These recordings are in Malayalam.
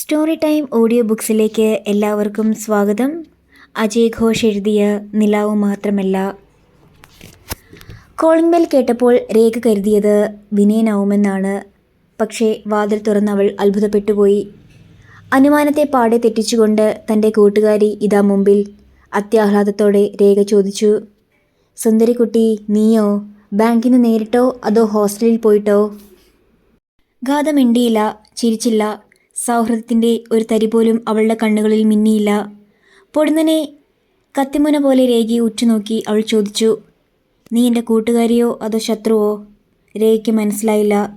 സ്റ്റോറി ടൈം ഓഡിയോ ബുക്സിലേക്ക് എല്ലാവർക്കും സ്വാഗതം. അജയ് ഘോഷ് എഴുതിയ നിലാവ് മാത്രമല്ല. കോളിംഗ് ബെൽ കേട്ടപ്പോൾ രേഖ കരുതിയത് വിനയനാവുമെന്നാണ് പക്ഷേ വാതിൽ തുറന്നവൾ അത്ഭുതപ്പെട്ടുപോയി. അനുമാനത്തെ പാടെ തെറ്റിച്ചുകൊണ്ട് തന്റെ കൂട്ടുകാരി ഇതാ മുമ്പിൽ അത്യാഹ്ലാദത്തോടെ രേഖ ചോദിച്ചു. സുന്ദരിക്കുട്ടി നീയോ? ബാങ്കിൽ നിന്ന് നേരിട്ടോ? അതോ ഹോസ്റ്റലിൽ പോയിട്ടോ? ഗാഥ മിണ്ടിയില്ല ചിരിച്ചില്ല സൗഹൃദത്തിന്റെ ഒരു തരി പോലും അവളുടെ കണ്ണുകളിൽ മിന്നിയില്ല. പൊടുന്നനെ കത്തിമുന പോലെ രേഖയെ ഉറ്റുനോക്കി അവൾ ചോദിച്ചു നീ എന്റെ കൂട്ടുകാരിയോ അതോ ശത്രുവോ? രേഖയ്ക്ക് മനസ്സിലായില്ല.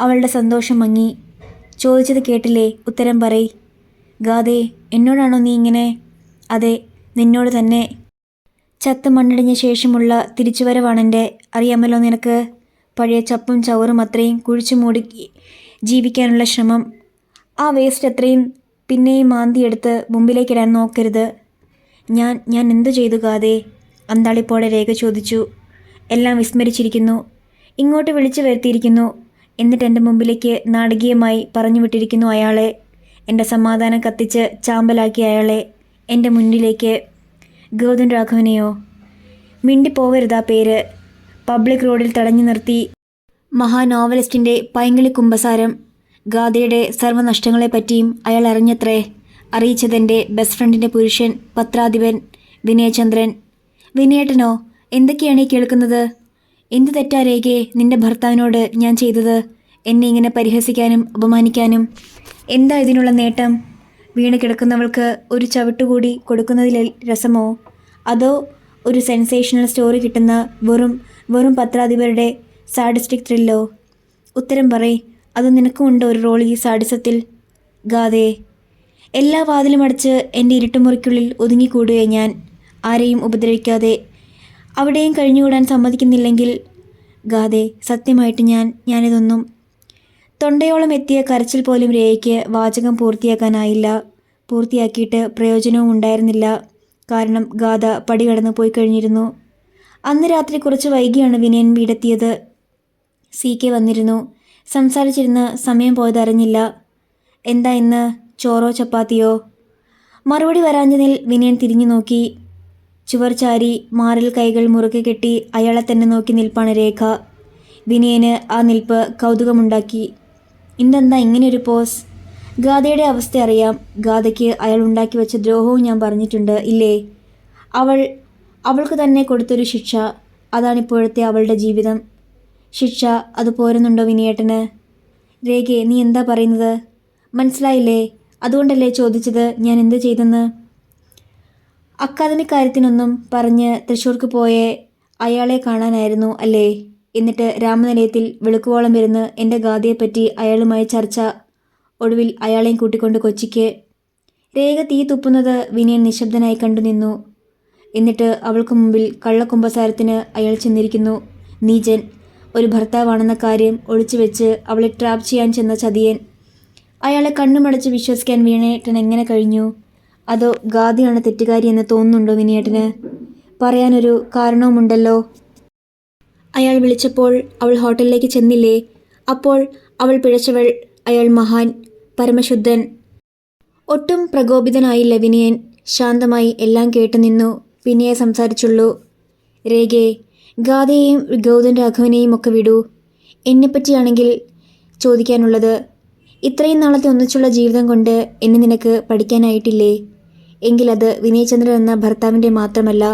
അവളുടെ സന്തോഷം മങ്ങി. ചോദിച്ചത് കേട്ടില്ലേ? ഉത്തരം പറയ്. ഗാദേ എന്നോടാണോ നീ ഇങ്ങനെ? അതെ നിന്നോട് തന്നെ. ചത്ത് മണ്ണടിഞ്ഞ ശേഷമുള്ള തിരിച്ചുവരവാണെന്റെ അറിയാമല്ലോ നിനക്ക്. പഴയ ചപ്പും ചവറും അത്രയും കുഴിച്ചു മൂടി ജീവിക്കാനുള്ള ശ്രമം. ആ വേസ്റ്റ് അത്രയും പിന്നെയും മാന്തിയെടുത്ത് മുമ്പിലേക്കിടാൻ നോക്കരുത്. ഞാൻ ഞാൻ എന്തു ചെയ്തു കാതെ അന്താളിപ്പോടെ രേഖ ചോദിച്ചു. എല്ലാം വിസ്മരിച്ചിരിക്കുന്നു. ഇങ്ങോട്ട് വിളിച്ചു വരുത്തിയിരിക്കുന്നു. എന്നിട്ട് എന്റെ മുമ്പിലേക്ക് നാടകീയമായി പറഞ്ഞു വിട്ടിരിക്കുന്നു അയാളെ. എന്റെ സമാധാനം കത്തിച്ച് ചാമ്പലാക്കിയ അയാളെ. എന്റെ മുന്നിലേക്ക് ഗൗതം രാഘവനെയോ? മിണ്ടിപ്പോവരുതാ പേര്. പബ്ലിക് റോഡിൽ തടഞ്ഞു നിർത്തി മഹാനോവലിസ്റ്റിന്റെ പൈങ്കിളി കുമ്പസാരം ഗാഥയുടെ സർവനഷ്ടങ്ങളെപ്പറ്റിയും അയാൾ അറിഞ്ഞത്രേ. അറിയിച്ചതെന്റെ ബെസ്റ്റ് ഫ്രണ്ടിന്റെ പുരുഷൻ പത്രാധിപൻ വിനയചന്ദ്രൻ. വിനയേട്ടനോ എന്തൊക്കെയാണ് ഈ കേൾക്കുന്നത്? എന്ത് തെറ്റാ രേഖയെ നിന്റെ ഭർത്താവിനോട് ഞാൻ ചെയ്തത്? എന്നെ ഇങ്ങനെ പരിഹസിക്കാനും അപമാനിക്കാനും? എന്താ ഇതിനുള്ള നേട്ടം? വീണ് കിടക്കുന്നവൾക്ക് ഒരു ചവിട്ടുകൂടി കൊടുക്കുന്നതിൽ രസമോ? അതോ ഒരു സെൻസേഷണൽ സ്റ്റോറി കിട്ടുന്ന വെറും വെറും പത്രാധിപരുടെ സാഡിസ്റ്റിക് ത്രില്ലോ ഉത്തരം പറയ്. അത് നിനക്കുമുണ്ടോ ഒരു റോൾ ഈ സാഡിസത്തിൽ? ഗാതേ എല്ലാ വാതിലും അടച്ച് എന്റെ ഇരുട്ടുമുറിക്കുള്ളിൽ ഒതുങ്ങിക്കൂടുകയെ ഞാൻ. ആരെയും ഉപദ്രവിക്കാതെ. അവിടെയും കഴിഞ്ഞുകൂടാൻ സമ്മതിക്കുന്നില്ലെങ്കിൽ ഗാതെ സത്യമായിട്ട് ഞാൻ ഞാനിതൊന്നും. തൊണ്ടയോളം എത്തിയ കരച്ചിൽ പോലും രേഖയ്ക്ക് വാചകം പൂർത്തിയാക്കാനായില്ല. പൂർത്തിയാക്കിയിട്ട് പ്രയോജനവും ഉണ്ടായിരുന്നില്ല. കാരണം ഗാഥ പടി കടന്നു പോയി കഴിഞ്ഞിരുന്നു. അന്ന് രാത്രി കുറച്ച് വൈകിയാണ് വിനയൻ വീടെത്തിയത്. സി കെ വന്നിരുന്നു. സംസാരിച്ചിരുന്ന സമയം പോയതറിഞ്ഞില്ല. എന്താ ഇന്ന്? ചോറോ ചപ്പാത്തിയോ? മറുപടി വരാഞ്ഞതിൽ വിനയൻ തിരിഞ്ഞു നോക്കി. ചുവർ ചാരി മാറിൽ കൈകൾ മുറുകെ കെട്ടി അയാളെ തന്നെ നോക്കി നിൽപ്പാണ് രേഖ. വിനയന് ആ നിൽപ്പ് കൗതുകമുണ്ടാക്കി. ഇന്നെന്താ ഇങ്ങനെയൊരു പോസ്? ഗാഥയുടെ അവസ്ഥ അറിയാം. ഗാഥയ്ക്ക് അയാൾ ഉണ്ടാക്കി വെച്ച ദ്രോഹവും ഞാൻ പറഞ്ഞിട്ടുണ്ട് ഇല്ലേ? അവൾ അവൾക്ക് തന്നെ കൊടുത്തൊരു ശിക്ഷ. അതാണിപ്പോഴത്തെ അവളുടെ ജീവിതം. ശിക്ഷ അത് പോരുന്നുണ്ടോ വിനിയേട്ടന്? രേഖയെ നീ എന്താ പറയുന്നത്? മനസ്സിലായില്ലേ? അതുകൊണ്ടല്ലേ ചോദിച്ചത് ഞാൻ എന്ത് ചെയ്തെന്ന്? അക്കാദമിക് കാര്യത്തിനൊന്നും പറഞ്ഞ് തൃശ്ശൂർക്ക് പോയേ അയാളെ കാണാനായിരുന്നു അല്ലേ? എന്നിട്ട് രാമനിലയത്തിൽ വെളുക്കുവോളം വരുന്ന് എന്റെ ഗാഥയെപ്പറ്റി അയാളുമായി ചർച്ച. ഒടുവിൽ അയാളെയും കൂട്ടിക്കൊണ്ട് കൊച്ചിക്ക് രേഖ തീ തുപ്പുന്നത് വിനയൻ നിശബ്ദനായി കണ്ടു നിന്നു. എന്നിട്ട് അവൾക്ക് മുമ്പിൽ കള്ളക്കുമ്പസാരത്തിന് അയാൾ ചെന്നിരിക്കുന്നു. നീജൻ ഒരു ഭർത്താവാണെന്ന കാര്യം ഒളിച്ചുവെച്ച് അവളെ ട്രാപ്പ് ചെയ്യാൻ ചെന്ന ചതിയൻ. അയാളെ കണ്ണുമടച്ച് വിശ്വസിക്കാൻ വീണേട്ടൻ എങ്ങനെ കഴിഞ്ഞു? അതോ ഗാദിയാണ് തെറ്റുകാരി എന്ന് തോന്നുന്നുണ്ടോ വിനിയേട്ടന്? പറയാനൊരു കാരണവുമുണ്ടല്ലോ. അയാൾ വിളിച്ചപ്പോൾ അവൾ ഹോട്ടലിലേക്ക് ചെന്നില്ലേ? അപ്പോൾ അവൾ പിഴച്ചവൾ അയാൾ മഹാൻ പരമശുദ്ധൻ. ഒട്ടും പ്രകോപിതനായില്ല വിനയൻ. ശാന്തമായി എല്ലാം കേട്ടു നിന്നു പിന്നെയെ സംസാരിച്ചുള്ളൂ. രേഖയെ ഗാഥയെയും ഗൗതം രാഘവനെയും ഒക്കെ വിടൂ. എന്നെപ്പറ്റിയാണെങ്കിൽ ചോദിക്കാനുള്ളത് ഇത്രയും നാളത്തെ ഒന്നിച്ചുള്ള ജീവിതം കൊണ്ട് എന്നെ നിനക്ക് പഠിക്കാനായിട്ടില്ലേ? എങ്കിലത് വിനയചന്ദ്രൻ എന്ന ഭർത്താവിന്റെ മാത്രമല്ല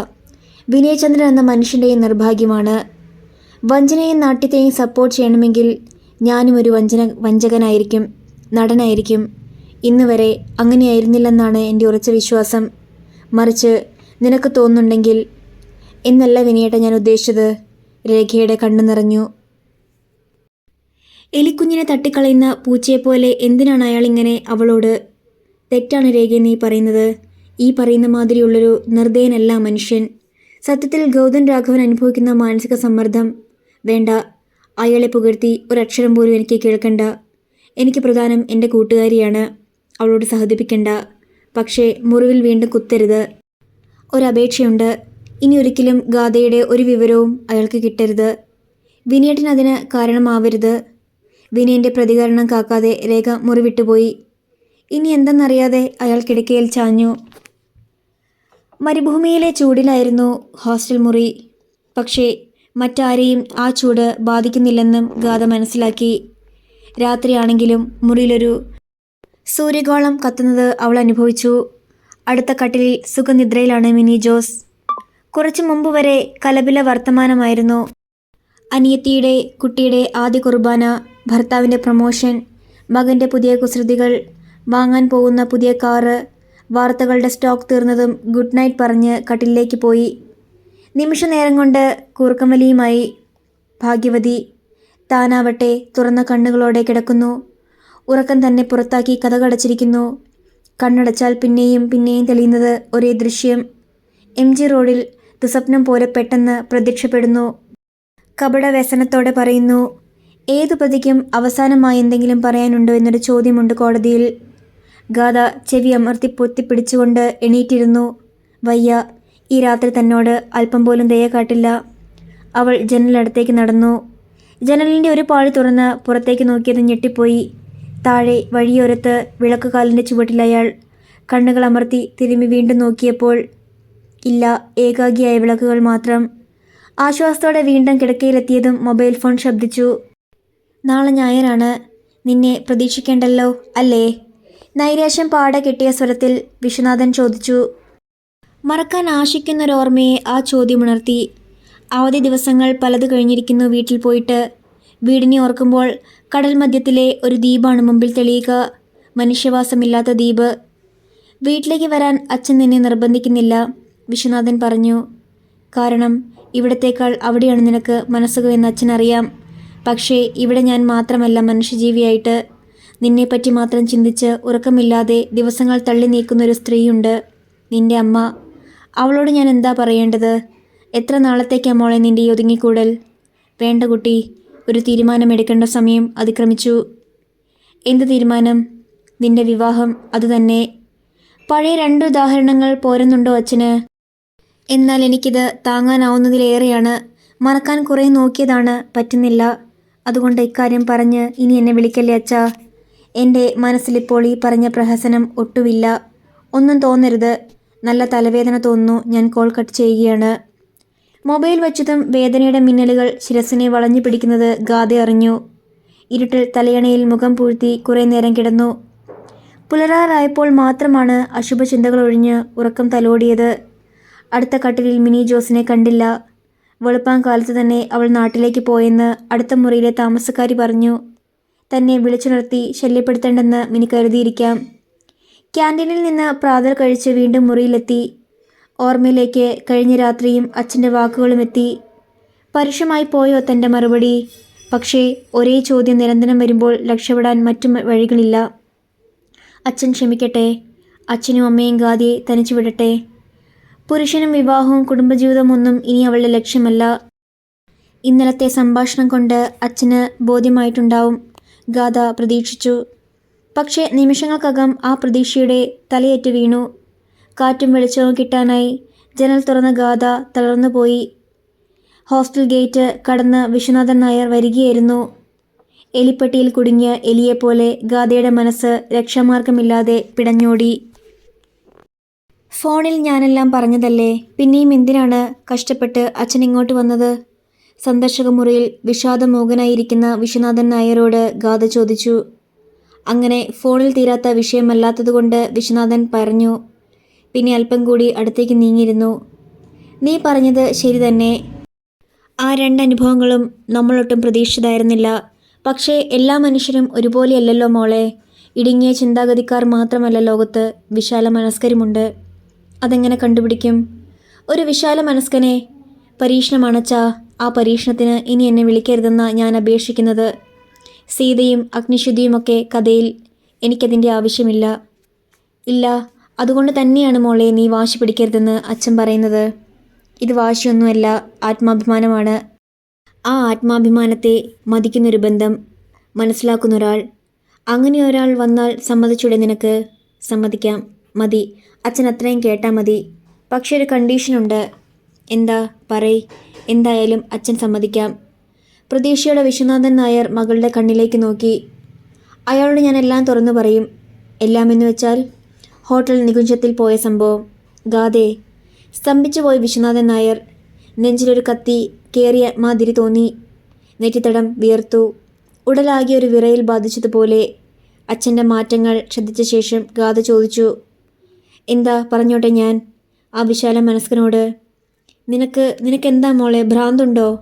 വിനയചന്ദ്രൻ എന്ന മനുഷ്യന്റെയും നിർഭാഗ്യമാണ്. വഞ്ചനയും നാട്യത്തെയും സപ്പോർട്ട് ചെയ്യണമെങ്കിൽ ഞാനും ഒരു വഞ്ചന വഞ്ചകനായിരിക്കും നടനായിരിക്കും. ഇന്ന് വരെ അങ്ങനെയായിരുന്നില്ലെന്നാണ് എന്റെ ഉറച്ച വിശ്വാസം. മറിച്ച് നിനക്ക് തോന്നുന്നുണ്ടെങ്കിൽ എന്നല്ല വിനയേട്ട ഞാൻ ഉദ്ദേശിച്ചത്. രേഖയുടെ കണ്ണു നിറഞ്ഞു. എലിക്കുഞ്ഞിനെ തട്ടിക്കളയുന്ന പൂച്ചയെപ്പോലെ എന്തിനാണ് അയാൾ ഇങ്ങനെ അവളോട് തെറ്റാണ് രേഖ നീ പറയുന്നത്? ഈ പറയുന്ന മാതിരിയുള്ളൊരു നിർദ്ദയനല്ല മനുഷ്യൻ. സത്യത്തിൽ ഗൗതം രാഘവൻ അനുഭവിക്കുന്ന മാനസിക സമ്മർദ്ദം വേണ്ട. അയാളെ പുകഴ്ത്തി ഒരക്ഷരം പോലും എനിക്ക് കേൾക്കണ്ട. എനിക്ക് പ്രധാനം എന്റെ കൂട്ടുകാരിയാണ്. അവളോട് സഹതിപ്പിക്കണ്ട. പക്ഷേ മുറിവിൽ വീണ്ടും കുത്തരുത്. ഒരപേക്ഷയുണ്ട്. ഇനി ഒരിക്കലും ഗാഥയുടെ ഒരു വിവരവും അയാൾക്ക് കിട്ടരുത്. വിനയേട്ടൻ അതിന് കാരണമാവരുത്. വിനയന്റെ പ്രതികരണം കാക്കാതെ രേഖ മുറിവിട്ടുപോയി. ഇനി എന്തെന്നറിയാതെ അയാൾ കിടക്കയിൽ ചാഞ്ഞു. മരുഭൂമിയിലെ ചൂടിലായിരുന്നു ഹോസ്റ്റൽ മുറി. പക്ഷേ മറ്റാരെയും ആ ചൂട് ബാധിക്കുന്നില്ലെന്നും ഗാഥ മനസ്സിലാക്കി. രാത്രിയാണെങ്കിലും മുറിയിലൊരു സൂര്യഗോളം കത്തുന്നത് അവൾ അനുഭവിച്ചു. അടുത്ത കട്ടിലിൽ സുഖനിദ്രയിലാണ് മിനി ജോസ്. കുറച്ചു മുമ്പ് വരെ കലപില വർത്തമാനമായിരുന്നു. അനിയത്തിയുടെ കുട്ടിയുടെ ആദ്യ കുർബാന ഭർത്താവിന്റെ പ്രൊമോഷൻ മകന്റെ പുതിയ കുസൃതികൾ വാങ്ങാൻ പോകുന്ന പുതിയ കാറ് വാർത്തകളുടെ സ്റ്റോക്ക് തീർന്നതും ഗുഡ് നൈറ്റ് പറഞ്ഞ് കട്ടിലേക്ക് പോയി. നിമിഷ നേരം കൊണ്ട് കൂർക്കമലിയുമായി ഭാഗ്യവതി താനാവട്ടെ തുറന്ന കണ്ണുകളോടെ കിടക്കുന്നു. ഉറക്കം തന്നെ പുറത്താക്കി കഥകടച്ചിരിക്കുന്നു. കണ്ണടച്ചാൽ പിന്നെയും പിന്നെയും തെളിയുന്നത് ഒരേ ദൃശ്യം. എം ജി റോഡിൽ ദുസ്വപ്നം പോലെ പെട്ടെന്ന് പ്രത്യക്ഷപ്പെടുന്നു. കപട വ്യസനത്തോടെ പറയുന്നു ഏതു പ്രതിക്കും അവസാനമായി എന്തെങ്കിലും പറയാനുണ്ടോ എന്നൊരു ചോദ്യമുണ്ട് കോടതിയിൽ ഗാഥ ചെവി അമർത്തി പൊത്തിപ്പിടിച്ചുകൊണ്ട് എണീറ്റിരുന്നു. വയ്യ ഈ രാത്രി തന്നോട് അല്പം പോലും ദയ കാട്ടില്ല അവൾ ജനലടുത്തേക്ക് നടന്നു. ജനലിന്റെ ഒരു പാഴ് തുറന്ന് പുറത്തേക്ക് നോക്കിയത് ഞെട്ടിപ്പോയി. താഴെ വഴിയോരത്ത് വിളക്കുകാലിന്റെ ചുവട്ടിലയാൾ കണ്ണുകൾ അമർത്തി തിരുമ്മി വീണ്ടും നോക്കിയപ്പോൾ ഇല്ല ഏകാഗിയായ വിളക്കുകൾ മാത്രം. ആശ്വാസത്തോടെ വീണ്ടും കിടക്കയിലെത്തിയതും മൊബൈൽ ഫോൺ ശബ്ദിച്ചു. നാളെ ഞായറാണ്. നിന്നെ പ്രതീക്ഷിക്കേണ്ടല്ലോ അല്ലേ? നൈരാശ്യം പാടെ കിട്ടിയ സ്വരത്തിൽ വിശ്വനാഥൻ ചോദിച്ചു. മറക്കാൻ ആശിക്കുന്നൊരോർമ്മയെ ആ ചോദ്യമുണർത്തി അവധി ദിവസങ്ങൾ പലത് കഴിഞ്ഞിരിക്കുന്നു വീട്ടിൽ പോയിട്ട്. വീടിനെ ഓർക്കുമ്പോൾ കടൽ മധ്യത്തിലെ ഒരു ദ്വീപാണ് മുമ്പിൽ തെളിയുക. മനുഷ്യവാസമില്ലാത്ത ദ്വീപ്. വീട്ടിലേക്ക് വരാൻ അച്ഛൻ നിന്നെ നിർബന്ധിക്കുന്നില്ല. വിശ്വനാഥൻ പറഞ്ഞു കാരണം ഇവിടത്തേക്കാൾ അവിടെയാണ് നിനക്ക് മനസ്സുകയെന്ന് അച്ഛനറിയാം. പക്ഷേ ഇവിടെ ഞാൻ മാത്രമല്ല മനുഷ്യജീവിയായിട്ട്. നിന്നെപ്പറ്റി മാത്രം ചിന്തിച്ച് ഉറക്കമില്ലാതെ ദിവസങ്ങൾ തള്ളി നീക്കുന്നൊരു സ്ത്രീയുണ്ട് നിന്റെ അമ്മ. അവളോട് ഞാൻ എന്താ പറയേണ്ടത്? എത്ര നാളത്തേക്കാ മോളെ നിന്റെ ഒതുങ്ങിക്കൂടൽ? വേണ്ട കുട്ടി ഒരു തീരുമാനമെടുക്കേണ്ട സമയം അതിക്രമിച്ചു. എന്ത് തീരുമാനം? നിന്റെ വിവാഹം അതുതന്നെ പഴയ രണ്ട് ഉദാഹരണങ്ങൾ പോരുന്നുണ്ടോ അച്ഛന്? എന്നാൽ എനിക്കിത് താങ്ങാനാവുന്നതിലേറെയാണ്. മറക്കാൻ കുറേ നോക്കിയതാണ്. പറ്റുന്നില്ല. അതുകൊണ്ട് ഇക്കാര്യം പറഞ്ഞ് ഇനി എന്നെ വിളിക്കല്ലേ അച്ഛാ? എന്റെ മനസ്സിലിപ്പോൾ ഈ പറഞ്ഞ പ്രഹസനം ഒട്ടുമില്ല. ഒന്നും തോന്നരുത്. നല്ല തലവേദന തോന്നുന്നു. ഞാൻ കോൾ കട്ട് ചെയ്യുകയാണ്. മൊബൈൽ വച്ചതും വേദനയുടെ മിന്നലുകൾ ശിരസിനെ വളഞ്ഞു പിടിക്കുന്നത് ഗാഥ അറിഞ്ഞു. ഇരുട്ടിൽ തലയണയിൽ മുഖം പൂഴ്ത്തി കുറേ നേരം കിടന്നു. പുലരാറായപ്പോൾ മാത്രമാണ് അശുഭചിന്തകൾ ഒഴിഞ്ഞ് ഉറക്കം തലോടിയത്. അടുത്ത കട്ടിലിൽ മിനി ജോസിനെ കണ്ടില്ല. വെളുപ്പാൻ കാലത്ത് തന്നെ അവൾ നാട്ടിലേക്ക് പോയെന്ന് അടുത്ത മുറിയിലെ താമസക്കാരി പറഞ്ഞു. തന്നെ വിളിച്ചുണർത്തി ശല്യപ്പെടുത്തേണ്ടെന്ന് മിനി കരുതിയിരിക്കാം. ക്യാന്റീനിൽ നിന്ന് പ്രാതൽ കഴിച്ച് വീണ്ടും മുറിയിലെത്തി. ഓർമ്മയിലേക്ക് കഴിഞ്ഞ രാത്രിയും അച്ഛന്റെ വാക്കുകളും എത്തി. പരുഷമായി പോയോ തന്റെ മറുപടി? പക്ഷേ ഒരേ ചോദ്യം നിരന്തരം വരുമ്പോൾ രക്ഷപ്പെടാൻ മറ്റു വഴികളില്ല. അച്ഛൻ ക്ഷമിക്കട്ടെ. അച്ഛനും അമ്മയും ഗാദിയെ തനിച്ചു വിടട്ടെ പുരുഷനും വിവാഹവും കുടുംബജീവിതവും ഒന്നും ഇനി അവളുടെ ലക്ഷ്യമല്ല. ഇന്നലത്തെ സംഭാഷണം കൊണ്ട് അച്ഛന് ബോധ്യമായിട്ടുണ്ടാവും. ഗാഥ പ്രതീക്ഷിച്ചു. പക്ഷേ നിമിഷങ്ങൾക്കകം ആ പ്രതീക്ഷയുടെ തലയേറ്റ് വീണു. കാറ്റും വെളിച്ചവും കിട്ടാനായി ജനൽ തുറന്ന ഗാഥ തളർന്നുപോയി ഹോസ്റ്റൽ ഗേറ്റ് കടന്ന് വിശ്വനാഥൻ നായർ വരികയായിരുന്നു. എലിപ്പെട്ടിയിൽ കുടുങ്ങിയ എലിയെപ്പോലെ ഗാഥയുടെ മനസ്സ് രക്ഷാമാർഗമില്ലാതെ പിടഞ്ഞോടി. ഫോണിൽ ഞാനെല്ലാം പറഞ്ഞതല്ലേ? പിന്നെയും എന്തിനാണ് കഷ്ടപ്പെട്ട് അച്ഛൻ ഇങ്ങോട്ട് വന്നത്? സന്ദർശക മുറിയിൽ വിഷാദമോഹനായിരിക്കുന്ന വിശ്വനാഥൻ നായരോട് ഗാഥ ചോദിച്ചു. അങ്ങനെ ഫോണിൽ തീരാത്ത വിഷയമല്ലാത്തതുകൊണ്ട് വിശ്വനാഥൻ പറഞ്ഞു പിന്നെ അല്പം കൂടി അടുത്തേക്ക് നീങ്ങിയിരുന്നു. നീ പറഞ്ഞത് ശരി തന്നെ. ആ രണ്ട് അനുഭവങ്ങളും നമ്മളൊട്ടും പ്രതീക്ഷിച്ചതായിരുന്നില്ല. പക്ഷേ എല്ലാ മനുഷ്യരും ഒരുപോലെയല്ലല്ലോ മോളെ. ഇടുങ്ങിയ ചിന്താഗതിക്കാർ മാത്രമല്ല ലോകത്ത് വിശാല മനസ്കരുമുണ്ട് അതെങ്ങനെ കണ്ടുപിടിക്കും? ഒരു വിശാല മനസ്കനെ പരീക്ഷണമണച്ചാ ആ പരീക്ഷണത്തിന് ഇനി എന്നെ വിളിക്കരുതെന്ന ഞാൻ അപേക്ഷിക്കുന്നത്. സീതയും അഗ്നിശുദ്ധിയുമൊക്കെ കഥയിൽ എനിക്കതിന്റെ ആവശ്യമില്ല. ഇല്ല അതുകൊണ്ട് തന്നെയാണ് മോളെ നീ വാശി പിടിക്കരുതെന്ന് അച്ഛൻ പറയുന്നത്. ഇത് വാശിയൊന്നുമല്ല ആത്മാഭിമാനമാണ്. ആ ആത്മാഭിമാനത്തെ മതിക്കുന്നൊരു ബന്ധം മനസ്സിലാക്കുന്ന ഒരാൾ അങ്ങനെ ഒരാൾ വന്നാൽ സമ്മതിച്ചൂടെ നിനക്ക്? സമ്മതിക്കാം. മതി. അച്ഛൻ അത്രയും കേട്ടാൽ മതി. പക്ഷെ ഒരു കണ്ടീഷനുണ്ട് എന്താ? പറയ്. എന്തായാലും അച്ഛൻ സമ്മതിക്കാം. പ്രതീക്ഷയുടെ വിശ്വനാഥൻ നായർ മകളുടെ കണ്ണിലേക്ക് നോക്കി. അയാളോട് ഞാൻ എല്ലാം തുറന്നു പറയും. എല്ലാം എന്ന് വെച്ചാൽ ഹോട്ടൽ നികുഞ്ചത്തിൽ പോയ സംഭവം. ഗാദേ സ്തംഭിച്ചു പോയി വിശ്വനാഥൻ നായർ നെഞ്ചിലൊരു കത്തി കയറിയ മാതിരി തോന്നി. നെറ്റിത്തടം വിയർത്തു. ഉടലാകിയ ഒരു വിറയിൽ ബാധിച്ചതുപോലെ അച്ഛന്റെ മാറ്റങ്ങൾ ശ്രദ്ധിച്ച ശേഷം ഗാഥ ചോദിച്ചു എന്താ പറഞ്ഞോട്ടെ ഞാൻ? ആ വിശാല മനസ്കനോട് നിനക്ക് നിനക്കെന്താ മോളെ ഭ്രാന്തുണ്ടോ?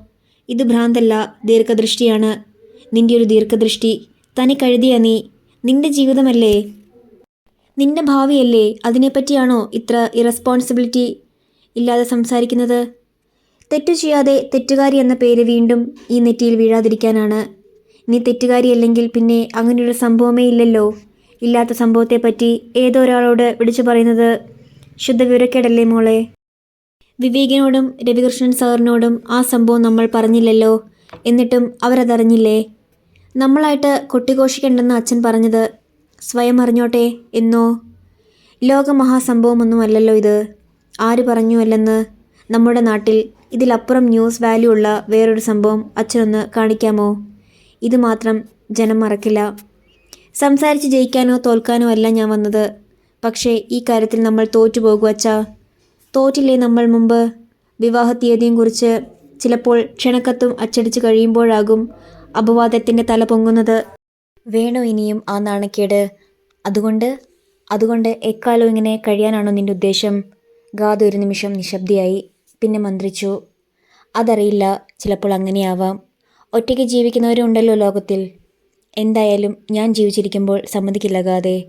ഇത് ഭ്രാന്തല്ല ദീർഘദൃഷ്ടിയാണ്. നിന്റെ ഒരു ദീർഘദൃഷ്ടി. തനി കഴുതിയ നീ. നിന്റെ ജീവിതമല്ലേ? നിന്റെ ഭാവിയല്ലേ? അതിനെപ്പറ്റിയാണോ ഇത്ര ഇറസ്പോൺസിബിലിറ്റി ഇല്ലാതെ സംസാരിക്കുന്നത്? തെറ്റു ചെയ്യാതെ തെറ്റുകാരി എന്ന പേര് വീണ്ടും ഈ നെറ്റിയിൽ വീഴാതിരിക്കാനാണ്. നീ തെറ്റുകാരിയല്ലെങ്കിൽ പിന്നെ അങ്ങനെയൊരു സംഭവമേ ഇല്ലല്ലോ. ഇല്ലാത്ത സംഭവത്തെപ്പറ്റി ഏതോ ഒരാളോട് വിളിച്ചു പറയുന്നത്? ശുദ്ധ വിവരക്കേടല്ലേ മോളെ? വിവേകിനോടും രവികൃഷ്ണൻ സാറിനോടും ആ സംഭവം നമ്മൾ പറഞ്ഞില്ലല്ലോ. എന്നിട്ടും അവരതറിഞ്ഞില്ലേ? നമ്മളായിട്ട് കൊട്ടിഘോഷിക്കണ്ടെന്ന് അച്ഛൻ പറഞ്ഞത് സ്വയം അറിഞ്ഞോട്ടെ എന്നോ? ലോകമഹാസംഭവമൊന്നുമല്ലല്ലോ ഇത്. ആര് പറഞ്ഞു പറഞ്ഞുവല്ലെന്ന് നമ്മുടെ നാട്ടിൽ ഇതിലപ്പുറം ന്യൂസ് വാല്യൂ ഉള്ള വേറൊരു സംഭവം അച്ഛനൊന്ന് കാണിക്കാമോ? ഇത് മാത്രം ജനം മറക്കില്ല. സംസാരിച്ച് ജയിക്കാനോ തോൽക്കാനോ അല്ല ഞാൻ വന്നത്. പക്ഷേ ഈ കാര്യത്തിൽ നമ്മൾ തോറ്റുപോകൂ അച്ഛാ. തോറ്റില്ലേ നമ്മൾ മുമ്പ്? വിവാഹ തീയതിയും കുറിച്ച് ചിലപ്പോൾ ക്ഷണക്കത്തും അച്ചടിച്ച് കഴിയുമ്പോഴാകും അപവാദത്തിന്റെ തല പൊങ്ങുന്നത്. വേണോ ഇനിയും ആ നാണക്കേട്? അതുകൊണ്ട് അതുകൊണ്ട് എക്കാലം ഇങ്ങനെ കഴിയാനാണോ നിന്റെ ഉദ്ദേശം? ഗാഥ ഒരു നിമിഷം നിശബ്ദയായി പിന്നെ മന്ത്രിച്ചു. അതറിയില്ല ചിലപ്പോൾ അങ്ങനെയാവാം. ഒറ്റയ്ക്ക് ജീവിക്കുന്നവരുണ്ടല്ലോ ലോകത്തിൽ. എന്തായാലും ഞാൻ ജീവിച്ചിരിക്കുമ്പോൾ സമ്മതിക്കില്ല ഗാതെ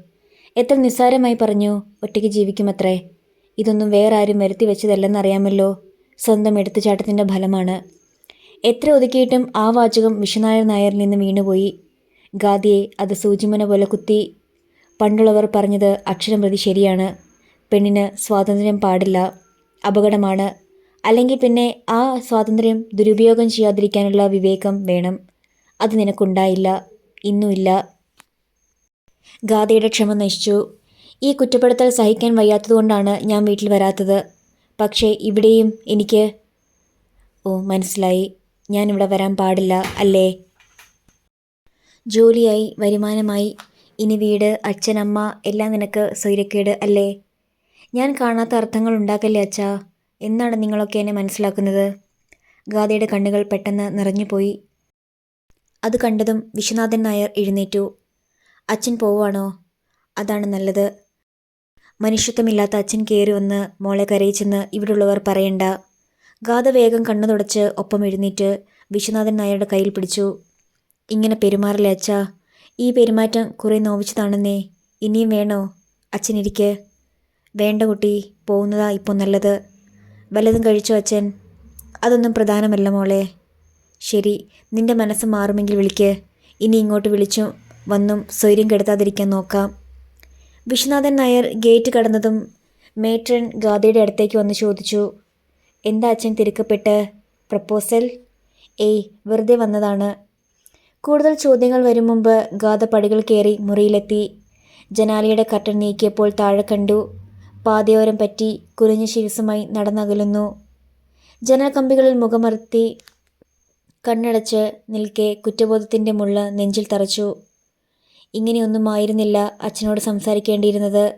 എത്ര നിസ്സാരമായി പറഞ്ഞു ഒറ്റയ്ക്ക് ജീവിക്കുമത്രേ. ഇതൊന്നും വേറെ ആരും വരുത്തി വെച്ചതല്ലെന്നറിയാമല്ലോ. സ്വന്തം എടുത്തുചാട്ടത്തിന്റെ ഫലമാണ്. എത്ര ഒതുക്കിയിട്ടും ആ വാചകം വിശ്വനായർ നായരിൽ നിന്ന് വീണുപോയി. ഗാദിയെ അത് സൂചിമന പോലെ കുത്തി. പണ്ടുള്ളവർ പറഞ്ഞത് അക്ഷരം പ്രതി ശരിയാണ്. പെണ്ണിന് സ്വാതന്ത്ര്യം പാടില്ല. അപകടമാണ്. അല്ലെങ്കിൽ പിന്നെ ആ സ്വാതന്ത്ര്യം ദുരുപയോഗം ചെയ്യാതിരിക്കാനുള്ള വിവേകം വേണം. അത് നിനക്കുണ്ടായില്ല. ഇന്നുമില്ല. ഗാഥയുടെ ക്ഷമ നശിച്ചു. ഈ കുറ്റപ്പെടുത്തൽ സഹിക്കാൻ വയ്യാത്തതുകൊണ്ടാണ് ഞാൻ വീട്ടിൽ വരാത്തത്. പക്ഷേ ഇവിടെയും എനിക്ക് ഓ മനസ്സിലായി. ഞാൻ ഇവിടെ വരാൻ പാടില്ല അല്ലേ? ജോലിയായി വരുമാനമായി. ഇനി വീട് അച്ഛനമ്മ എല്ലാം നിനക്ക് സ്വൈരക്കേട് അല്ലേ? ഞാൻ കാണാത്ത അർത്ഥങ്ങൾ ഉണ്ടാക്കല്ലേ അച്ഛാ? എന്നാണ് നിങ്ങളൊക്കെ എന്നെ മനസ്സിലാക്കുന്നത്. ഗാഥയുടെ കണ്ണുകൾ പെട്ടെന്ന് നിറഞ്ഞുപോയി. അത് കണ്ടതും വിശ്വനാഥൻ നായർ എഴുന്നേറ്റു. അച്ഛൻ പോവാണോ അതാണ് നല്ലത്. മനുഷ്യത്വമില്ലാത്ത അച്ഛൻ കയറി വന്ന് മോളെ കരയിച്ചെന്ന് ഇവിടുള്ളവർ പറയണ്ട ഗാഥ വേഗം കണ്ണു തുടച്ച് ഒപ്പം എഴുന്നേറ്റ് വിശ്വനാഥൻ നായരുടെ കയ്യിൽ പിടിച്ചു. ഇങ്ങനെ പെരുമാറില്ല അച്ഛ? ഈ പെരുമാറ്റം കുറെ നോവിച്ചതാണെന്നേ. ഇനിയും വേണോ? അച്ഛനിരിക്ക് വേണ്ട കുട്ടി പോകുന്നതാ ഇപ്പോൾ നല്ലത്. വല്ലതും കഴിച്ചോ അച്ഛൻ? അതൊന്നും പ്രധാനമല്ല മോളെ. ശരി നിന്റെ മനസ്സ് മാറുമെങ്കിൽ വിളിക്ക്. ഇനി ഇങ്ങോട്ട് വിളിച്ചു വന്നും സ്വൈര്യം കെടുത്താതിരിക്കാൻ നോക്കാം. വിശ്വനാഥൻ നായർ ഗേറ്റ് കടന്നതും മേട്രൻ ഗാദയുടെ അടുത്തേക്ക് വന്ന് ചോദിച്ചു എന്താ അച്ഛൻ തിരുക്കപ്പെട്ട്? പ്രപ്പോസൽ? ഏയ് വെറുതെ വന്നതാണ്. കൂടുതൽ ചോദ്യങ്ങൾ വരും മുമ്പ് ഗാഥ പടികൾ കയറി മുറിയിലെത്തി. ജനാലിയുടെ കർട്ടൻ നീക്കിയപ്പോൾ താഴെ കണ്ടു പാതയോരം പറ്റി കുറിഞ്ഞ ശിരസുമായി നടന്നകലുന്നു. ജനൽ കമ്പികളിൽ മുഖമർത്തി കണ്ണടച്ച് നിൽക്കെ കുറ്റബോധത്തിന്റെ മുള്ള നെഞ്ചിൽ തറച്ചു. ഇങ്ങനെയൊന്നും ആയിരുന്നില്ല അച്ഛനോട് സംസാരിക്കേണ്ടിയിരുന്നത്.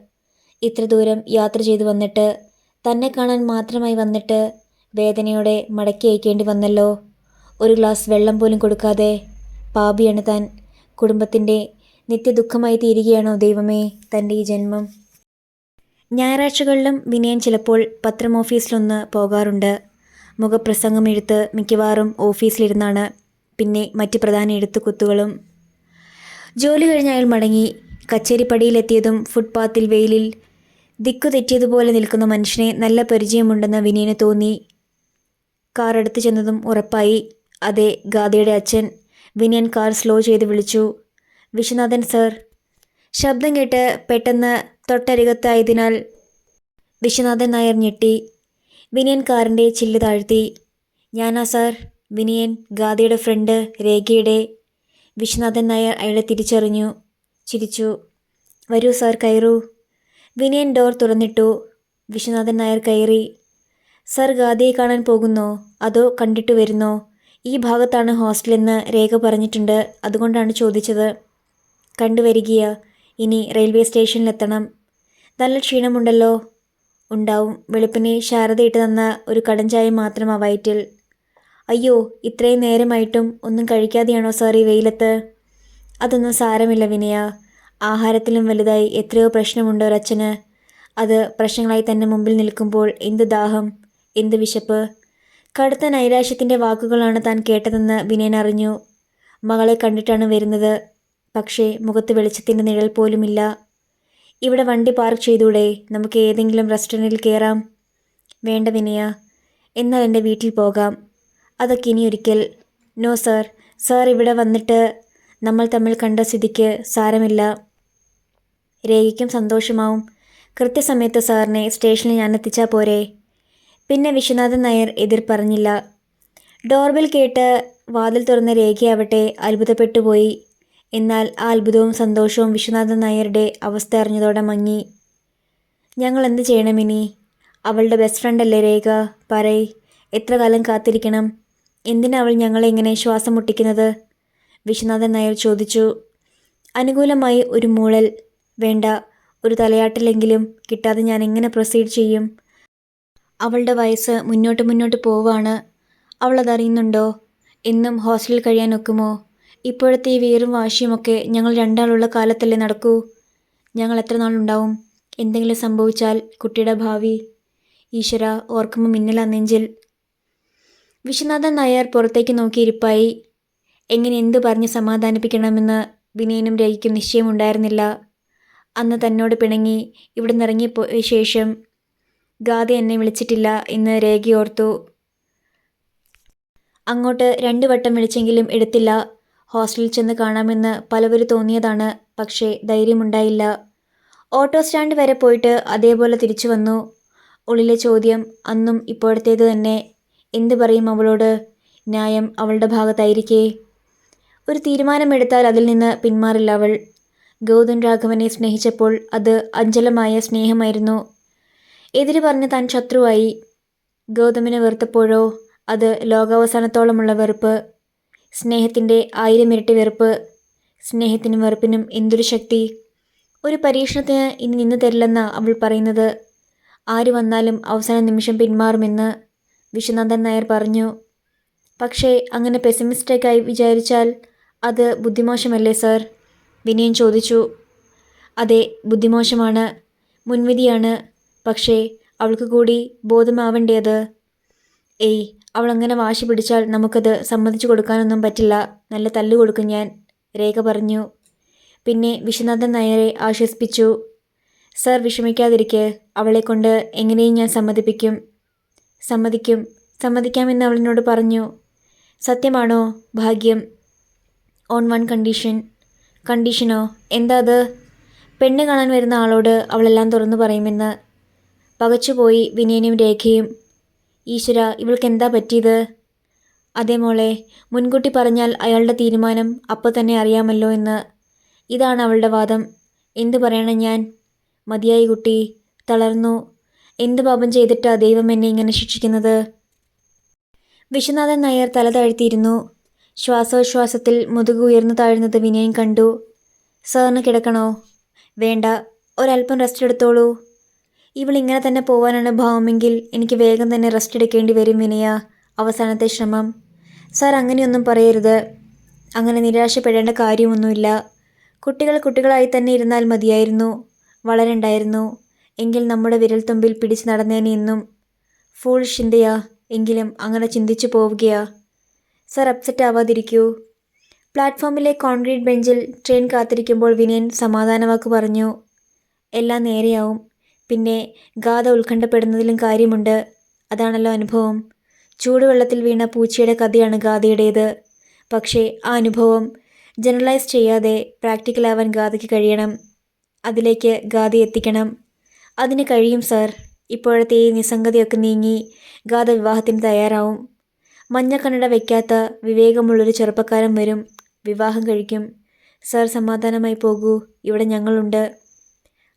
ഇത്ര ദൂരം യാത്ര ചെയ്തു വന്നിട്ട് തന്നെ കാണാൻ മാത്രമായി വന്നിട്ട് വേദനയോടെ മടക്കി അയക്കേണ്ടി വന്നല്ലോ. ഒരു ഗ്ലാസ് വെള്ളം പോലും കൊടുക്കാതെ പാപിയാണ് താൻ കുടുംബത്തിന്റെ നിത്യദുഃഖമായി തീരുകയാണോ ദൈവമേ തന്റെ ഈ ജന്മം? ഞായറാഴ്ചകളിലും വിനയൻ ചിലപ്പോൾ പത്രം ഓഫീസിലൊന്ന് പോകാറുണ്ട്. മുഖപ്രസംഗം എഴുത്ത് മിക്കവാറും ഓഫീസിലിരുന്നാണ്. പിന്നെ മറ്റ് പ്രധാന എഴുത്തുകുത്തുകളും. ജോലി കഴിഞ്ഞ് അയാൾ മടങ്ങി. കച്ചേരിപ്പടിയിലെത്തിയതും ഫുട്പാത്തിൽ വെയിലിൽ ദിക്കു തെറ്റിയതുപോലെ നിൽക്കുന്ന മനുഷ്യനെ നല്ല പരിചയമുണ്ടെന്ന് വിനയന് തോന്നി. കാർ അടുത്ത് ചെന്നതും ഉറപ്പായി. അതെ ഗാദയുടെ അച്ഛൻ വിനയൻ കാർ സ്ലോ ചെയ്ത് വിളിച്ചു. വിശ്വനാഥൻ സർ ശബ്ദം കേട്ട് പെട്ടെന്ന് തൊട്ടരികത്തായതിനാൽ വിശ്വനാഥൻ നായർ ഞെട്ടി. വിനയൻ കാറിന്റെ ചില്ല് താഴ്ത്തി. ഞാനാ സാർ. വിനിയൻ ഗാദിയുടെ ഫ്രണ്ട് രേഖയുടെ. വിശ്വനാഥൻ നായർ അയാളെ തിരിച്ചറിഞ്ഞു. ചിരിച്ചു. വരൂ സാർ കയറൂ. വിനയൻ ഡോർ തുറന്നിട്ടു. വിശ്വനാഥൻ നായർ കയറി. സാർ ഗാദിയെ കാണാൻ പോകുന്നോ? അതോ കണ്ടിട്ട് വരുന്നോ? ഈ ഭാഗത്താണ് ഹോസ്റ്റലെന്ന് രേഖ പറഞ്ഞിട്ടുണ്ട്. അതുകൊണ്ടാണ് ചോദിച്ചത്. കണ്ടുവരികയാ. ഇനി റെയിൽവേ സ്റ്റേഷനിലെത്തണം. നല്ല ക്ഷീണമുണ്ടല്ലോ. ഉണ്ടാവും. വെളുപ്പിനെ ശാരദയിട്ട് തന്ന ഒരു കടൻ ചായ മാത്രം ആ വയറ്റിൽ. അയ്യോ ഇത്രയും നേരമായിട്ടും ഒന്നും കഴിക്കാതെയാണോ സാർ ഈ വെയിലത്ത്? അതൊന്നും സാരമില്ല വിനയ. ആഹാരത്തിലും വലുതായി എത്രയോ പ്രശ്നമുണ്ട് ഒരച്ഛന്. അത് പ്രശ്നങ്ങളായി തന്നെ മുമ്പിൽ നിൽക്കുമ്പോൾ എന്ത് ദാഹം എന്ത് വിശപ്പ്? കടുത്ത നൈരാശ്യത്തിന്റെ വാക്കുകളാണ് താൻ കേട്ടതെന്ന് വിനയൻ അറിഞ്ഞു. മകളെ കണ്ടിട്ടാണ് വരുന്നത്. പക്ഷേ മുഖത്ത് വെളിച്ചത്തിന്റെ നിഴൽ പോലുമില്ല. ഇവിടെ വണ്ടി പാർക്ക് ചെയ്തൂടെ? നമുക്ക് ഏതെങ്കിലും റെസ്റ്റോറന്റിൽ കയറാം വേണ്ട വിനയ എന്നാൽ എന്റെ വീട്ടിൽ പോകാം. അതൊക്കെ ഇനി ഒരിക്കൽ. നോ സർ സാർ ഇവിടെ വന്നിട്ട് നമ്മൾ തമ്മിൽ കണ്ട സ്ഥിതിക്ക് സാരമില്ല. രേഖയ്ക്കും സന്തോഷമാവും. കൃത്യസമയത്ത് സാറിനെ സ്റ്റേഷനിൽ ഞാൻ എത്തിച്ചാൽ പോരെ? പിന്നെ വിശ്വനാഥൻ നായർ എതിർ പറഞ്ഞില്ല. ഡോർബെൽ കേട്ട് വാതിൽ തുറന്ന രേഖയാവട്ടെ അത്ഭുതപ്പെട്ടുപോയി എന്നാൽ അത്ഭുതവും സന്തോഷവും വിശ്വനാഥൻ നായരുടെ അവസ്ഥ അറിഞ്ഞതോടെ മങ്ങി. ഞങ്ങൾ എന്ത് ചെയ്യണം ഇനി? അവളുടെ ബെസ്റ്റ് ഫ്രണ്ട് അല്ലേ രേഖ? പറയ്. എത്ര കാലം കാത്തിരിക്കണം? എന്തിനാ അവൾ ഞങ്ങളെ ഇങ്ങനെ ശ്വാസം മുട്ടിക്കുന്നത്? വിശ്വനാഥൻ നായർ ചോദിച്ചു. അനുകൂലമായി ഒരു മൂളൽ. വേണ്ട. ഒരു തലയാട്ടിലെങ്കിലും കിട്ടാതെ ഞാൻ എങ്ങനെ പ്രൊസീഡ് ചെയ്യും? അവളുടെ വയസ്സ് മുന്നോട്ട് മുന്നോട്ട് പോവാണ്. അവളതറിയുന്നുണ്ടോ എന്നും ഹോസ്റ്റലിൽ കഴിയാൻ ഒക്കുമോ? ഇപ്പോഴത്തെ ഈ വീറും വാശിയുമൊക്കെ ഞങ്ങൾ രണ്ടാളുള്ള കാലത്തല്ലേ നടക്കൂ? ഞങ്ങൾ എത്ര നാളുണ്ടാവും? എന്തെങ്കിലും സംഭവിച്ചാൽ കുട്ടിയുടെ ഭാവി. ഈശ്വര ഓർക്കുമ്പോൾ മിന്നല നെഞ്ചിൽ. വിശ്വനാഥൻ നായർ പുറത്തേക്ക് നോക്കിയിരിപ്പായി. എങ്ങനെ എന്തു പറഞ്ഞ് സമാധാനിപ്പിക്കണമെന്ന് വിനയനും രവിക്കും നിശ്ചയമുണ്ടായിരുന്നില്ല. അന്ന് തന്നോട് പിണങ്ങി ഇവിടെ നിന്നിറങ്ങിപ്പോയ ശേഷം ഗാഥ എന്നെ വിളിച്ചിട്ടില്ല എന്ന് രേഖയോർത്തു. അങ്ങോട്ട് രണ്ടു വട്ടം വിളിച്ചെങ്കിലും എടുത്തില്ല. ഹോസ്റ്റലിൽ ചെന്ന് കാണാമെന്ന് പലവരും തോന്നിയതാണ് പക്ഷേ ധൈര്യമുണ്ടായില്ല. ഓട്ടോ സ്റ്റാൻഡ് വരെ പോയിട്ട് അതേപോലെ തിരിച്ചു വന്നു. ഉള്ളിലെ ചോദ്യം അന്നും ഇപ്പോഴത്തേത് തന്നെ? എന്ത് പറയും അവളോട്? ന്യായം അവളുടെ ഭാഗത്തായിരിക്കേ? ഒരു തീരുമാനമെടുത്താൽ അതിൽ നിന്ന് പിന്മാറില്ല അവൾ. ഗൗതം രാഘവനെ സ്നേഹിച്ചപ്പോൾ അത് അഞ്ചലമായ സ്നേഹമായിരുന്നു. എതിര് പറഞ്ഞ് താൻ ശത്രുവായി. ഗൗതമിനെ വെറുത്തപ്പോഴോ? അത് ലോകാവസാനത്തോളമുള്ള വെറുപ്പ്. സ്നേഹത്തിന്റെ ആയിരം ഇരട്ടി വെറുപ്പ് സ്നേഹത്തിനും വെറുപ്പിനും എന്തൊരു ശക്തി? ഒരു പരീക്ഷണത്തിന് ഇനി നിന്ന് തരില്ലെന്ന അവൾ പറയുന്നത്. ആര് വന്നാലും അവസാന നിമിഷം പിന്മാറുമെന്ന് വിശ്വനാഥൻ നായർ പറഞ്ഞു. പക്ഷേ അങ്ങനെ പെസിമിസ്റ്റേക്കായി വിചാരിച്ചാൽ അത് ബുദ്ധിമോശമല്ലേ സർ? വിനയൻ ചോദിച്ചു. അതെ ബുദ്ധിമോശമാണ് മുൻവിധിയാണ് പക്ഷേ അവൾക്ക് കൂടി ബോധമാവേണ്ടത്. ഏയ് അവൾ അങ്ങനെ വാശി പിടിച്ചാൽ നമുക്കത് സമ്മതിച്ചു കൊടുക്കാനൊന്നും പറ്റില്ല. നല്ല തല്ല് കൊടുക്കും ഞാൻ രേഖ പറഞ്ഞു. പിന്നെ വിശ്വനാഥൻ നായരെ ആശ്വസിപ്പിച്ചു. സർ വിഷമിക്കാതിരിക്കെ അവളെ കൊണ്ട് എങ്ങനെയും ഞാൻ സമ്മതിപ്പിക്കും. സമ്മതിക്കും. സമ്മതിക്കാമെന്ന് അവളിനോട് പറഞ്ഞു. സത്യമാണോ? ഭാഗ്യം. On one condition. കണ്ടീഷനോ? എന്താ അത്? പെണ്ണ് കാണാൻ വരുന്ന ആളോട് അവളെല്ലാം തുറന്നു പറയുമെന്ന്. പകച്ചുപോയി വിനയനും രേഖയും ഈശ്വര ഇവൾക്ക് എന്താ പറ്റിയത്? അതേ മോളെ മുൻകൂട്ടി പറഞ്ഞാൽ അയാളുടെ തീരുമാനം അപ്പോൾ തന്നെ അറിയാമല്ലോ എന്ന്. ഇതാണ് അവളുടെ വാദം. എന്തു പറയണം ഞാൻ? മതിയായി കുട്ടി തളർന്നു. എന്ത് പാപം ചെയ്തിട്ടാ ദൈവം എന്നെ ഇങ്ങനെ ശിക്ഷിക്കുന്നത്? വിശ്വനാഥൻ നായർ തല താഴ്ത്തിയിരുന്നു. ശ്വാസോച്ഛ്വാസത്തിൽ മുതുക് ഉയർന്നു താഴ്ന്നത് വിനയം കണ്ടു. സാറിന് കിടക്കണോ? വേണ്ട ഒരല്പം റെസ്റ്റ് എടുത്തോളൂ. ഇവൾ ഇങ്ങനെ തന്നെ പോവാനാണ് ഭാവമെങ്കിൽ എനിക്ക് വേഗം തന്നെ റെസ്റ്റ് എടുക്കേണ്ടി വരും വിനയ. അവസാനത്തെ ശ്രമം. സാർ അങ്ങനെയൊന്നും പറയരുത്. അങ്ങനെ നിരാശപ്പെടേണ്ട കാര്യമൊന്നുമില്ല. കുട്ടികൾ കുട്ടികളായി തന്നെ ഇരുന്നാൽ മതിയായിരുന്നു. വളരണ്ടായിരുന്നു. എങ്കിൽ നമ്മുടെ വിരൽത്തുമ്പിൽ പിടിച്ചു നടന്നേനെ എന്നും ഫൂൾ ചിന്തയാ. എങ്കിലും അങ്ങനെ ചിന്തിച്ചു പോവുകയാ. സർ അപ്സെറ്റ് ആവാതിരിക്കൂ. പ്ലാറ്റ്ഫോമിലെ കോൺക്രീറ്റ് ബെഞ്ചിൽ ട്രെയിൻ കാത്തിരിക്കുമ്പോൾ വിനയൻ സമാധാനവാക്ക് പറഞ്ഞു. എല്ലാം നേരെയാവും. പിന്നെ ഗാഥ ഉത്കണ്ഠപ്പെടുന്നതിലും കാര്യമുണ്ട്. അതാണല്ലോ അനുഭവം. ചൂടുവെള്ളത്തിൽ വീണ പൂച്ചയുടെ കഥയാണ് ഗാഥയുടേത്. പക്ഷേ ആ അനുഭവം ജനറലൈസ് ചെയ്യാതെ പ്രാക്ടിക്കൽ പ്രാക്ടിക്കലാവാൻ ഗാഥയ്ക്ക് കഴിയണം. അതിലേക്ക് ഗാഥ എത്തിക്കണം. അതിന് കഴിയും സർ. ഇപ്പോഴത്തെ ഈ നിസ്സംഗതയൊക്കെ നീങ്ങി ഗാഥ വിവാഹത്തിന് തയ്യാറാവും. മഞ്ഞക്കണ്ണട വയ്ക്കാത്ത വിവേകമുള്ളൊരു ചെറുപ്പക്കാരൻ വരും. വിവാഹം കഴിക്കും. സർ സമാധാനമായി പോകൂ. ഇവിടെ ഞങ്ങളുണ്ട്.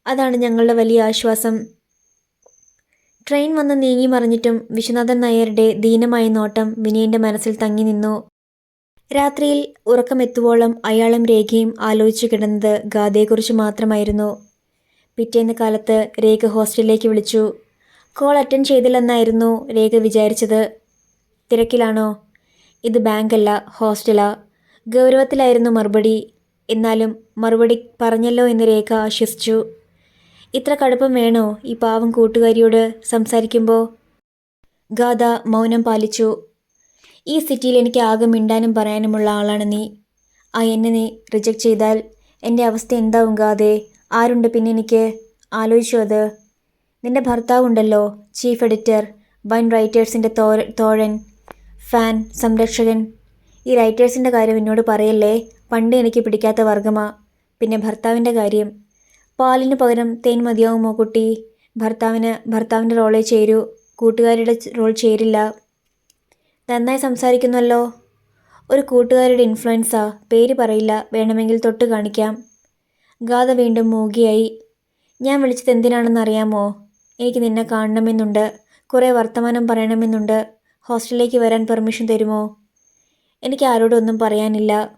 അതാണ് ഞങ്ങളുടെ വലിയ ആശ്വാസം. ട്രെയിൻ വന്ന് നീങ്ങി മറിഞ്ഞിട്ടും വിശ്വനാഥൻ നായരുടെ ദീനമായ നോട്ടം വിനയന്റെ മനസ്സിൽ തങ്ങി നിന്നു. രാത്രിയിൽ ഉറക്കമെത്തുവോളം അയാളും രേഖയും ആലോചിച്ചു കിടന്നത് ഗാഥയെക്കുറിച്ച് മാത്രമായിരുന്നു. പിറ്റേന്ന് കാലത്ത് രേഖ ഹോസ്റ്റലിലേക്ക് വിളിച്ചു. കോൾ അറ്റൻഡ് ചെയ്തില്ലെന്നായിരുന്നു രേഖ വിചാരിച്ചത്. തിരക്കിലാണോ? ഇത് ബാങ്കല്ല ഹോസ്റ്റലാ. ഗൗരവത്തിലായിരുന്നു മറുപടി. എന്നാലും മറുപടി പറഞ്ഞല്ലോ എന്ന് രേഖ ആശ്വസിച്ചു. ഇത്ര കടുപ്പം വേണോ ഈ പാവം കൂട്ടുകാരിയോട് സംസാരിക്കുമ്പോൾ ഗാഥ മൗനം പാലിച്ചു. ഈ സിറ്റിയിൽ എനിക്ക് ആകെ മിണ്ടാനും പറയാനുമുള്ള ആളാണ് നീ. ആ എന്നെ നീ റിജക്റ്റ് ചെയ്താൽ എന്റെ അവസ്ഥ എന്താവും ഗാതെ ആരുണ്ട് പിന്നെ എനിക്ക്? ആലോചിച്ചു അത്. നിന്റെ ഭർത്താവുണ്ടല്ലോ ചീഫ് എഡിറ്റർ വൻ റൈറ്റേഴ്സിന്റെ തോ തോഴൻ ഫാൻ സംരക്ഷകൻ. ഈ റൈറ്റേഴ്സിന്റെ കാര്യം എന്നോട് പറയല്ലേ? പണ്ട് എനിക്ക് പിടിക്കാത്ത വർഗമാ പിന്നെ ഭർത്താവിന്റെ കാര്യം. പാലിന് പകരം തേൻ മതിയാവുമോ കുട്ടി? ഭർത്താവിന് ഭർത്താവിന്റെ റോളേ ചേരൂ. കൂട്ടുകാരിയുടെ റോൾ ചേരില്ല. നന്നായി സംസാരിക്കുന്നല്ലോ. ഒരു കൂട്ടുകാരിയുടെ ഇൻഫ്ലുവൻസാ പേര് പറയില്ല. വേണമെങ്കിൽ തൊട്ട് കാണിക്കാം. ഗാഥ വീണ്ടും മൂകിയായി. ഞാൻ വിളിച്ചത് എന്തിനാണെന്ന് അറിയാമോ? എനിക്ക് നിന്നെ കാണണമെന്നുണ്ട്. കുറേ വർത്തമാനം പറയണമെന്നുണ്ട്. ഹോസ്റ്റലിലേക്ക് വരാൻ പെർമിഷൻ തരുമോ? എനിക്ക് ആരോടൊന്നും പറയാനില്ല.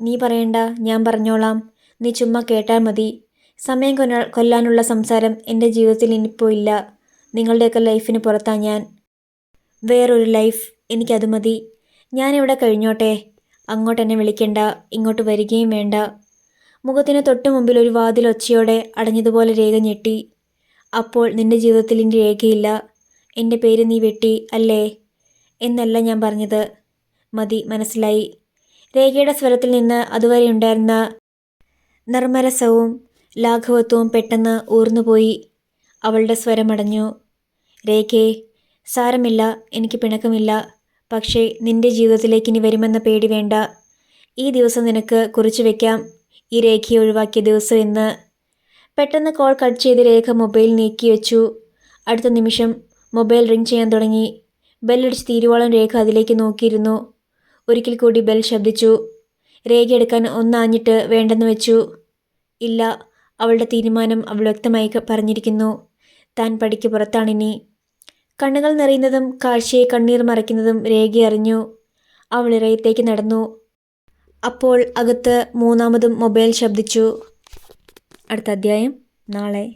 നീ പറയണ്ട ഞാൻ പറഞ്ഞോളാം. നീ ചുമ്മാ കേട്ടാൽ മതി. സമയം കൊല്ല കൊല്ലാനുള്ള സംസാരം എന്റെ ജീവിതത്തിൽ ഇനിയിപ്പോൾ ഇല്ല. നിങ്ങളുടെയൊക്കെ ലൈഫിന് പുറത്താ ഞാൻ. വേറൊരു ലൈഫ് എനിക്കത് മതി. ഞാനിവിടെ കഴിഞ്ഞോട്ടെ. അങ്ങോട്ട് എന്നെ വിളിക്കേണ്ട. ഇങ്ങോട്ട് വരികയും വേണ്ട. മുഖത്തിന് തൊട്ടു മുമ്പിൽ ഒരു വാതിൽ ഒച്ചയോടെ അടഞ്ഞതുപോലെ രേഖ ഞെട്ടി. അപ്പോൾ നിന്റെ ജീവിതത്തിൽ എന്റെ രേഖയില്ല. എന്റെ പേര് നീ വെട്ടി അല്ലേ? എന്നല്ല ഞാൻ പറഞ്ഞത്. മതി മനസ്സിലായി. രേഖയുടെ സ്വരത്തിൽ നിന്ന് അതുവരെ ഉണ്ടായിരുന്ന നിർമ്മരസവും ലാഘവത്വവും പെട്ടെന്ന് ഊർന്നുപോയി. അവളുടെ സ്വരമടഞ്ഞു രേഖേ സാരമില്ല എനിക്ക് പിണക്കമില്ല. പക്ഷേ നിന്റെ ജീവിതത്തിലേക്ക് ഇനി വരുമെന്ന പേടി വേണ്ട. ഈ ദിവസം നിനക്ക് കുറിച്ചു വെക്കാം. ഈ രേഖയെ ഒഴിവാക്കിയ ദിവസം എന്ന് പെട്ടെന്ന് കോൾ കട്ട് ചെയ്ത് രേഖ മൊബൈൽ നീക്കി വെച്ചു. അടുത്ത നിമിഷം മൊബൈൽ റിംഗ് ചെയ്യാൻ തുടങ്ങി. ബെല്ലടിച്ച് തീരുവോളം രേഖ അതിലേക്ക് നോക്കിയിരുന്നു. ഒരിക്കൽ കൂടി ബെൽ ശബ്ദിച്ചു. രേഖ എടുക്കാൻ ഒന്നാഞ്ഞിട്ട് വേണ്ടെന്ന് വെച്ചു. ഇല്ല അവളുടെ തീരുമാനം അവൾ വ്യക്തമായി പറഞ്ഞിരിക്കുന്നു. താൻ പടിക്ക് പുറത്താണിനി. കണ്ണുകൾ നിറയുന്നതും കാഴ്ചയെ കണ്ണീർ മറയ്ക്കുന്നതും രേഖ അറിഞ്ഞു. അവൾ ഇറയത്തേക്ക് നടന്നു. അപ്പോൾ അകത്ത് മൂന്നാമതും മൊബൈൽ ശബ്ദിച്ചു. അടുത്ത അധ്യായം. നാളെ.